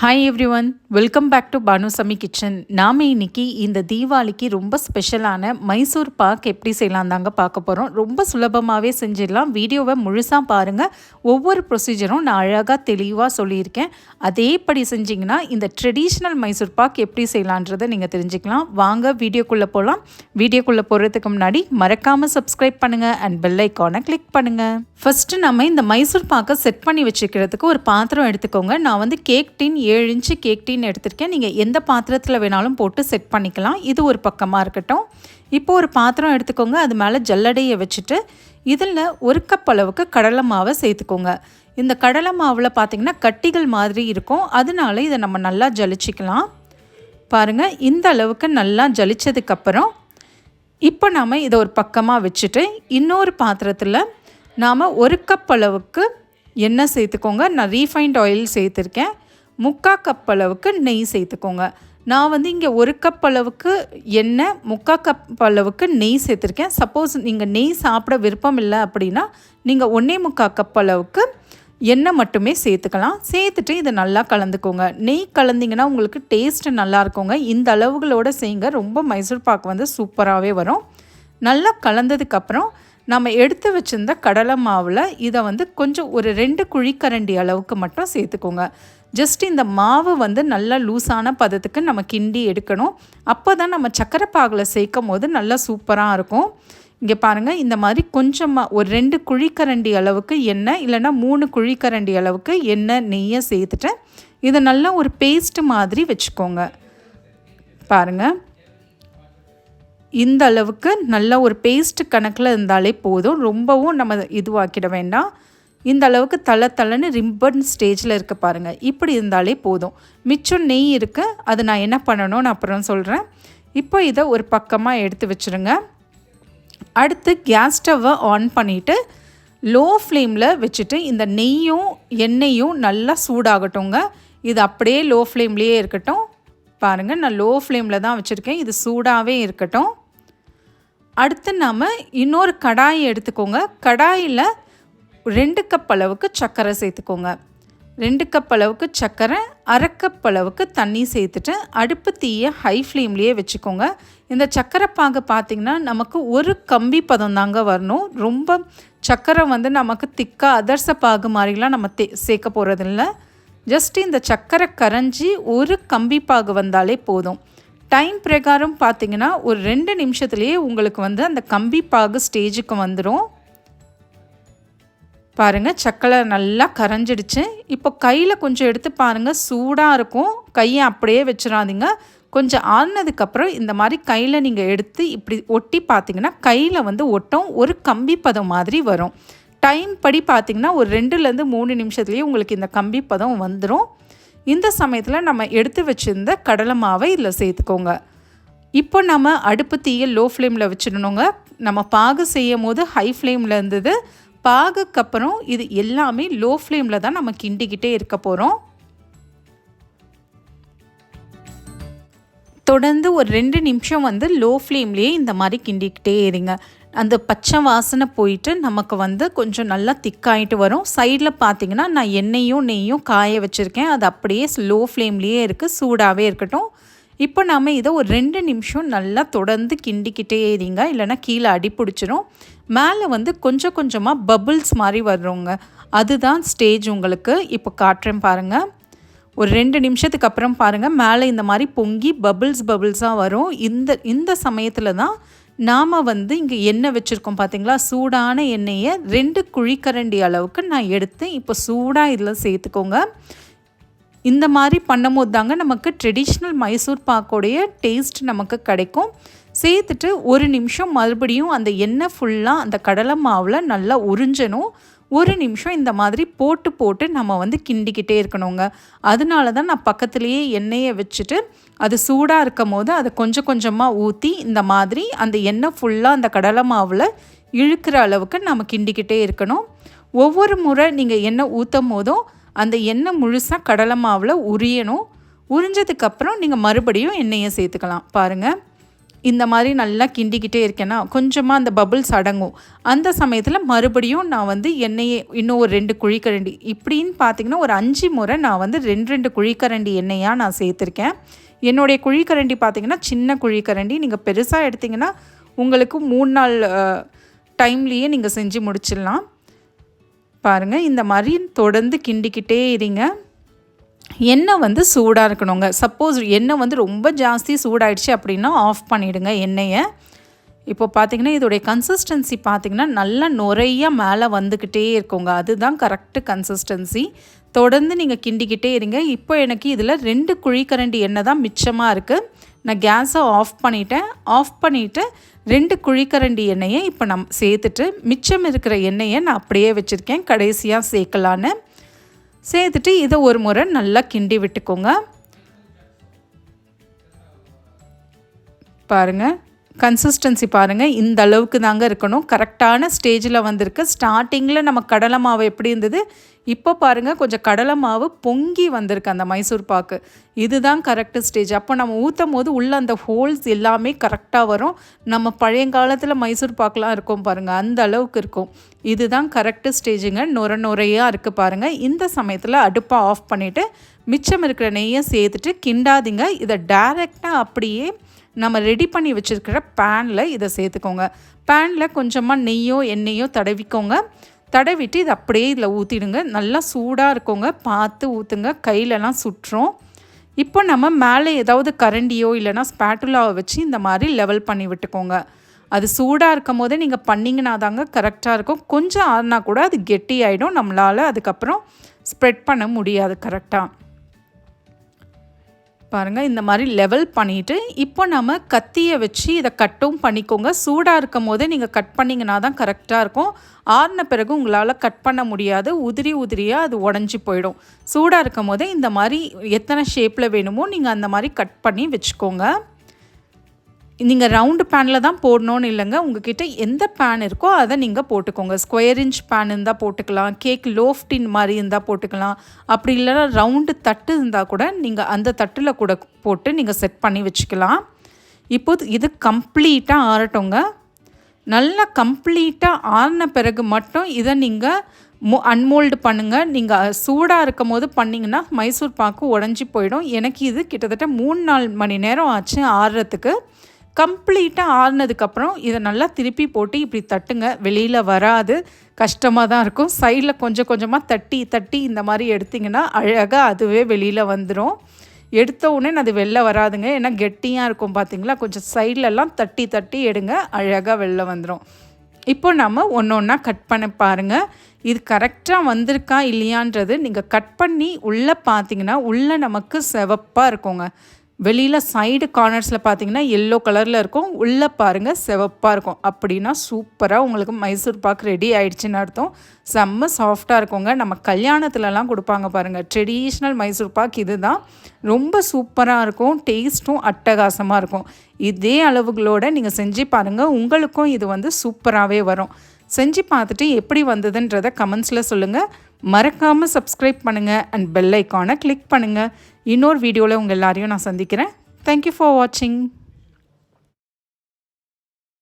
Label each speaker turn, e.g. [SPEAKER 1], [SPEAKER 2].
[SPEAKER 1] Hi everyone welcome back to Bhanusami kitchen நாம் இன்னைக்கு இந்த தீபாவளிக்கு ரொம்ப ஸ்பெஷலான மைசூர் பாக் எப்படி செய்யலாம் தாங்க பார்க்க போகிறோம் ரொம்ப சுலபமாகவே செஞ்சிடலாம். வீடியோவை முழுசாக பாருங்கள் ஒவ்வொரு ப்ரொசீஜரும் நான் அழகாக தெளிவாக சொல்லியிருக்கேன். அதேபடி செஞ்சிங்கன்னா இந்த ட்ரெடிஷ்னல் மைசூர் பாக் எப்படி செய்யலான்றதை நீங்கள் தெரிஞ்சுக்கலாம். வாங்க வீடியோக்குள்ளே போகலாம் வீடியோக்குள்ளே போகிறதுக்கு முன்னாடி மறக்காமல் சப்ஸ்கிரைப் பண்ணுங்கள் அண்ட் பெல் ஐக்கானை கிளிக் பண்ணுங்கள் ஃபஸ்ட்டு நம்ம இந்த மைசூர் பாக்கை செட் பண்ணி வச்சுக்கிறதுக்கு ஒரு பாத்திரம் எடுத்துக்கோங்க. நான் வந்து கேக் டின் ஏழு இன்ச்சு கேக் டீன் எடுத்திருக்கேன். நீங்கள் எந்த பாத்திரத்தில் வேணாலும் போட்டு செட் பண்ணிக்கலாம். இது ஒரு பக்கமாக இருக்கட்டும். இப்போ ஒரு பாத்திரம் எடுத்துக்கோங்க. அது மேலே ஜல்லடையை வச்சுட்டு இதில் ஒரு கப் அளவுக்கு கடலை மாவை சேர்த்துக்கோங்க. இந்த கடலை மாவில் பார்த்திங்கன்னா கட்டிகள் மாதிரி இருக்கும். அதனால இதை நம்ம நல்லா ஜலிச்சிக்கலாம். பாருங்கள் இந்த அளவுக்கு நல்லா ஜலிச்சதுக்கப்புறம் இப்போ நாம் இதை ஒரு பக்கமாக வச்சுட்டு இன்னொரு பாத்திரத்தில் நாம் ஒரு கப் அளவுக்கு எண்ணெய் சேர்த்துக்கோங்க. நான் ரீஃபைண்ட் ஆயில் சேர்த்துருக்கேன். முக்கா கப் அளவுக்கு நெய் சேர்த்துக்கோங்க. நான் வந்து இங்கே ஒரு கப் அளவுக்கு எண்ணெய் முக்கால் கப் அளவுக்கு நெய் சேர்த்துருக்கேன். சப்போஸ் நீங்கள் நெய் சாப்பிட விருப்பம் இல்லை அப்படின்னா நீங்கள் ஒன்றே முக்கால் கப் அளவுக்கு எண்ணெய் மட்டுமே சேர்த்துக்கலாம். சேர்த்துட்டு இதை நல்லா கலந்துக்கோங்க. நெய் கலந்திங்கன்னா உங்களுக்கு டேஸ்ட்டு நல்லா இருக்குங்க. இந்த அளவுகளோடு செய்யுங்க. ரொம்ப மைசூர் பாக்கு வந்து சூப்பராகவே வரும். நல்லா கலந்ததுக்கப்புறம் நம்ம எடுத்து வச்சுருந்த கடலை மாவில் இதை வந்து கொஞ்சம் ஒரு ரெண்டு குழிக்கரண்டி அளவுக்கு மட்டும் சேர்த்துக்கோங்க. ஜஸ்ட் இந்த மாவு வந்து நல்லா லூஸான பதத்துக்கு நம்ம கிண்டி எடுக்கணும். அப்போ தான் நம்ம சக்கரை பாகில் சேர்க்கும் போது நல்லா சூப்பராக இருக்கும். இங்கே பாருங்கள் இந்த மாதிரி கொஞ்சமாக ஒரு ரெண்டு குழிக்கரண்டி அளவுக்கு எண்ணெய் இல்லைன்னா மூணு குழிக்கரண்டி அளவுக்கு எண்ணெய் நெய்யை சேர்த்துட்டு இதை நல்லா ஒரு பேஸ்ட் மாதிரி வச்சுக்கோங்க. பாருங்கள் இந்த அளவுக்கு நல்ல ஒரு பேஸ்ட் கணக்கில் இருந்தாலே போதும். ரொம்பவும் நம்ம இதுவாக்கிட வேண்டாம். இந்த அளவுக்கு தள்ள தள்ளன்னு ரிம்பன் ஸ்டேஜில் இருக்க பாருங்கள் இப்படி இருந்தாலே போதும். மிச்சம் நெய் இருக்குது அது நான் என்ன பண்ணணும்னு அப்புறம் சொல்கிறேன் இப்போ இதை ஒரு பக்கமாக எடுத்து வச்சுருங்க. அடுத்து கேஸ் ஸ்டவ்வை ஆன் பண்ணிவிட்டு லோ ஃப்ளேமில் வச்சுட்டு இந்த நெய்யும் எண்ணெயும் நல்லா சூடாகட்டுங்க. இது அப்படியே லோ ஃப்ளேம்லேயே இருக்கட்டும். பாருங்கள் நான் லோ ஃப்ளேமில் தான் வச்சுருக்கேன். இது சூடாகவே இருக்கட்டும். அடுத்து நாம் இன்னொரு கடாயை எடுத்துக்கோங்க. கடாயில் ரெண்டு கப் அளவுக்கு சர்க்கரை சேர்த்துக்கோங்க. ரெண்டு கப் அளவுக்கு சர்க்கரை அரை கப் அளவுக்கு தண்ணி சேர்த்துட்டு அடுப்பு தீயை ஹை ஃப்ளேம்லேயே வச்சுக்கோங்க. இந்த சர்க்கரை பாகு பார்த்திங்கன்னா நமக்கு ஒரு கம்பி பதம் தாங்க வரணும். ரொம்ப சர்க்கரை வந்து நமக்கு திக்காக அதர்ச பாகு மாதிரிலாம் நம்ம தே சேர்க்க போகிறதில்ல ஜஸ்ட் இந்த சர்க்கரை கரைஞ்சி ஒரு கம்பி பாகு வந்தாலே போதும். டைம் பிரகாரம் பார்த்திங்கன்னா ஒரு ரெண்டு நிமிஷத்துலேயே உங்களுக்கு வந்து அந்த கம்பி பாகு ஸ்டேஜுக்கு வந்துடும் பாருங்கள் சக்கரை நல்லா கரைஞ்சிடுச்சு. இப்போ கையில் கொஞ்சம் எடுத்து பாருங்கள் சூடாக இருக்கும். கையை அப்படியே வச்சிடாதீங்க. கொஞ்சம் ஆறுனதுக்கப்புறம் இந்த மாதிரி கையில் நீங்கள் எடுத்து இப்படி ஒட்டி பார்த்தீங்கன்னா கையில் வந்து ஒட்டம் ஒரு கம்பி பதம் மாதிரி வரும். டைம் படி பார்த்திங்கன்னா ஒரு ரெண்டுலேருந்து மூணு நிமிஷத்துலேயே உங்களுக்கு இந்த கம்பி பதம் வந்துடும் இந்த சமயத்தில் நம்ம எடுத்து வச்சுருந்த கடலை மாவை இதில் சேர்த்துக்கோங்க. இப்போ நம்ம அடுப்பு தீயை லோ ஃப்ளேமில் வச்சிடணுங்க. நம்ம பாகு செய்யும் போது ஹை ஃப்ளேமில் இருந்தது. பாகுக்கப்புறம் இது எல்லாமே லோ ஃப்ளேமில் தான் நம்ம கிண்டிக்கிட்டே இருக்க போகிறோம் தொடர்ந்து ஒரு ரெண்டு நிமிஷம் வந்து லோ ஃப்ளேம்லேயே இந்த மாதிரி கிண்டிக்கிட்டே இருங்க. அந்த பச்சை வாசனை போயிட்டு நமக்கு வந்து கொஞ்சம் நல்லா திக்காயிட்டு வரும். சைடில் பார்த்தீங்கன்னா நான் எண்ணெயும் நெய்யும் காய வச்சுருக்கேன். அது அப்படியே லோ ஃப்ளேம்லேயே இருக்குது சூடாகவே இருக்கட்டும். இப்போ நம்ம இதை ஒரு ரெண்டு நிமிஷம் நல்லா தொடர்ந்து கிண்டிக்கிட்டே இருங்க. இல்லைனா கீழே அடி பிடிச்சிரும். மேலே வந்து கொஞ்சம் கொஞ்சமாக பபுள்ஸ் மாதிரி வர்றோங்க. அதுதான் ஸ்டேஜ் உங்களுக்கு இப்போ காட்டுறேன் பாருங்கள் ஒரு ரெண்டு நிமிஷத்துக்கு அப்புறம் பாருங்கள் மேலே இந்த மாதிரி பொங்கி பபுள்ஸ் பபுள்ஸாக வரும். இந்த இந்த சமயத்தில் தான் நாம் வந்து இங்கே எண்ணெய் வச்சுருக்கோம் பார்த்தீங்களா சூடான எண்ணெயை ரெண்டு குழிக்கரண்டி அளவுக்கு நான் எடுத்து இப்போ சூடாக இதில் சேர்த்துக்கோங்க. இந்த மாதிரி பண்ணும்போது தாங்க நமக்கு ட்ரெடிஷ்னல் மைசூர் பாக்கோடைய டேஸ்ட் நமக்கு கிடைக்கும். சேர்த்துட்டு ஒரு நிமிஷம் மறுபடியும் அந்த எண்ணெய் ஃபுல்லாக அந்த கடலை மாவில் நல்லா உறிஞ்சணும். ஒரு நிமிஷம் இந்த மாதிரி போட்டு போட்டு நம்ம வந்து கிண்டிக்கிட்டே இருக்கணுங்க. அதனால தான் நான் பக்கத்துலேயே எண்ணெயை வச்சுட்டு அது சூடாக இருக்கும் போது அதை கொஞ்சம் கொஞ்சமாக ஊற்றி இந்த மாதிரி அந்த எண்ணெய் ஃபுல்லாக அந்த கடலை மாவில் இழுக்கிற அளவுக்கு நம்ம கிண்டிக்கிட்டே இருக்கணும். ஒவ்வொரு முறை நீங்கள் எண்ணெய் ஊற்றும் போதும் அந்த எண்ணெய் முழுசாக கடலை மாவில் உரியணும். உறிஞ்சதுக்கப்புறம் நீங்கள் மறுபடியும் எண்ணெயை சேர்த்துக்கலாம். பாருங்கள் இந்த மாதிரி நல்லா கிண்டிக்கிட்டே இருக்கேன்னா கொஞ்சமாக அந்த பபுள்ஸ் அடங்கும். அந்த சமயத்தில் மறுபடியும் நான் வந்து எண்ணெயை இன்னும் ஒரு ரெண்டு குழிக்கரண்டி. இப்படின்னு பார்த்தீங்கன்னா ஒரு அஞ்சு முறை நான் வந்து ரெண்டு ரெண்டு குழிக்கரண்டி எண்ணெயாக நான் சேர்த்துருக்கேன். என்னுடைய குழிக்கரண்டி பார்த்திங்கன்னா சின்ன குழிக்கரண்டி. நீங்கள் பெருசாக எடுத்திங்கன்னா உங்களுக்கு மூணு நாள் டைம்லேயே நீங்கள் செஞ்சு முடிச்சிடலாம். பாருங்கள் இந்த மாதிரி தொடர்ந்து கிண்டிக்கிட்டே இருங்க. எண்ணெய் வந்து சூடாக இருக்கணுங்க. சப்போஸ் எண்ணெய் வந்து ரொம்ப ஜாஸ்தி சூடாயிடுச்சு அப்படின்னா ஆஃப் பண்ணிவிடுங்க எண்ணெயை. இப்போ பார்த்தீங்கன்னா இதோடைய கன்சிஸ்டன்சி பார்த்திங்கன்னா நல்லா நுறைய மேலே வந்துக்கிட்டே இருக்குங்க. அதுதான் கரெக்டு கன்சிஸ்டன்சி தொடர்ந்து நீங்கள் கிண்டிக்கிட்டே இருங்க. இப்போ எனக்கு இதில் ரெண்டு குழிக்கரண்டி எண்ணெய் தான் மிச்சமாக இருக்குது நான் கேஸை ஆஃப் பண்ணிட்டேன். ஆஃப் பண்ணிவிட்டு ரெண்டு குழிக்கரண்டி எண்ணெயை இப்போ நம் சேர்த்துட்டு மிச்சம் இருக்கிற எண்ணெயை நான் அப்படியே வச்சுருக்கேன். கடைசியாக சேர்க்கலான்னு. சேர்த்துட்டு இதை ஒரு முறை நல்லா கிண்டி விட்டுக்கோங்க. பாருங்கள் கன்சிஸ்டன்சி பாருங்கள் இந்த அளவுக்கு தாங்க இருக்கணும். கரெக்டான ஸ்டேஜில் வந்திருக்கு. ஸ்டார்டிங்கில் நம்ம கடலை மாவு எப்படி இருந்தது? இப்போ பாருங்கள் கொஞ்சம் கடலை மாவு பொங்கி வந்திருக்கு அந்த மைசூர் பாக்கு. இதுதான் கரெக்டு ஸ்டேஜ் அப்போ நம்ம ஊற்றும் போது உள்ளே அந்த ஹோல்ஸ் எல்லாமே கரெக்டாக வரும். நம்ம பழையங்காலத்தில் மைசூர் பாக்கெலாம் இருக்கும் பாருங்கள் அந்த அளவுக்கு இருக்கும். இதுதான் கரெக்டு ஸ்டேஜுங்க நுர நுரையாக இருக்குது பாருங்கள் இந்த சமயத்தில் அடுப்பை ஆஃப் பண்ணிவிட்டு மிச்சம் இருக்கிற நெய்யை சேர்த்துட்டு கிண்டாதீங்க. இதை டேரெக்டாக அப்படியே நம்ம ரெடி பண்ணி வச்சுருக்கிற பேனில் இதை சேர்த்துக்கோங்க. பேனில் கொஞ்சமாக நெய்யோ எண்ணெயோ தடவிக்கோங்க. தடவிட்டு இதை அப்படியே இதில் ஊற்றிடுங்க நல்லா சூடாக இருக்கோங்க. பார்த்து ஊற்றுங்க கையிலலாம் சுட்டுரும். இப்போ நம்ம மேலே ஏதாவது கரண்டியோ இல்லைனா ஸ்பேட்டுலாவை வச்சு இந்த மாதிரி லெவல் பண்ணி விட்டுக்கோங்க. அது சூடாக இருக்கும் போதே நீங்கள் பண்ணிங்கன்னா தாங்க கரெக்டாக இருக்கும். கொஞ்சம் ஆறுனா கூட அது கெட்டி ஆகிடும் நம்மளால் அதுக்கப்புறம் ஸ்ப்ரெட் பண்ண முடியாது கரெக்டாக பாருங்கள் இந்த மாதிரி லெவல் பண்ணிவிட்டு இப்போ நம்ம கத்தியை வச்சு இதை கட்டும் பண்ணிக்கோங்க. சூடாக இருக்கும் போதே நீங்கள் கட் பண்ணிங்கன்னா தான் கரெக்டாக இருக்கும். ஆறின பிறகு உங்களால் கட் பண்ண முடியாது. உதிரி உதிரியாக அது உடஞ்சி போயிடும். சூடாக இருக்கும் போதே இந்த மாதிரி எத்தனை ஷேப்பில் வேணுமோ நீங்கள் அந்த மாதிரி கட் பண்ணி வச்சுக்கோங்க. நீங்கள் ரவுண்டு பேனில் தான் போடணும்னு இல்லைங்க. உங்ககிட்ட எந்த பேன் இருக்கோ அதை நீங்கள் போட்டுக்கோங்க. ஸ்கொயர் இன்ச் பேன் இருந்தால் போட்டுக்கலாம். கேக் லோஃப்டின் மாதிரி இருந்தால் போட்டுக்கலாம். அப்படி இல்லைனா ரவுண்டு தட்டு இருந்தால் கூட நீங்கள் அந்த தட்டில் கூட போட்டு நீங்கள் செட் பண்ணி வச்சுக்கலாம். இப்போது இது கம்ப்ளீட்டாக ஆறட்டோங்க நல்லா கம்ப்ளீட்டாக ஆறின பிறகு மட்டும் இதை நீங்கள் மோ அன்மோல்டு பண்ணுங்கள் நீங்கள் சூடாக இருக்கும் போது பண்ணிங்கன்னா மைசூர் பாக்கு உடஞ்சி போயிடும். எனக்கு இது கிட்டத்தட்ட மூணு நாலு மணி நேரம் ஆச்சு ஆறுறதுக்கு கம்ப்ளீட்டாக ஆறுனதுக்கப்புறம் இதை நல்லா திருப்பி போட்டு இப்படி தட்டுங்க. வெளியில் வராது. கஷ்டமாக தான் இருக்கும். சைடில் கொஞ்சம் கொஞ்சமாக தட்டி தட்டி இந்த மாதிரி எடுத்திங்கன்னா அழகாக அதுவே வெளியில் வந்துடும் எடுத்த உடனே அது வெளில வராதுங்க. ஏன்னா கெட்டியாக இருக்கும் பார்த்தீங்களா கொஞ்சம் சைட்லலாம் தட்டி தட்டி எடுங்க. அழகாக வெளில வந்துடும் இப்போ நம்ம ஒன்று ஒன்றா கட் பண்ண பாருங்கள் இது கரெக்டாக வந்திருக்கா இல்லையான்றது நீங்கள் கட் பண்ணி உள்ளே பார்த்தீங்கன்னா உள்ளே நமக்கு செவப்பாக இருக்குங்க. வெளியில் சைடு கார்னர்ஸில் பார்த்தீங்கன்னா எல்லோ கலரில் இருக்கும். உள்ளே பாருங்கள் சிவப்பாக இருக்கும். அப்படின்னா சூப்பராக உங்களுக்கு மைசூர் பாக் ரெடி ஆயிடுச்சுன்னு அர்த்தம். செம்ம சாஃப்டாக இருக்குங்க. நம்ம கல்யாணத்துலலாம் கொடுப்பாங்க பாருங்கள் ட்ரெடிஷ்னல் மைசூர் பாக் இது தான் ரொம்ப சூப்பராக இருக்கும். டேஸ்ட்டும் அட்டகாசமாக இருக்கும். இதே அளவுகளோடு நீங்கள் செஞ்சு பாருங்கள் உங்களுக்கும் இது வந்து சூப்பராகவே வரும். செஞ்சு பார்த்துட்டு எப்படி வந்ததுன்றதை கமெண்ட்ஸில் சொல்லுங்கள் மறக்காமல் சப்ஸ்கிரைப் பண்ணுங்கள் அண்ட் பெல் ஐக்கானை கிளிக் பண்ணுங்கள் இன்னொரு வீடியோவில் உங்கள் எல்லாரையும் நான் சந்திக்கிறேன். தேங்க்யூ ஃபார் வாட்சிங்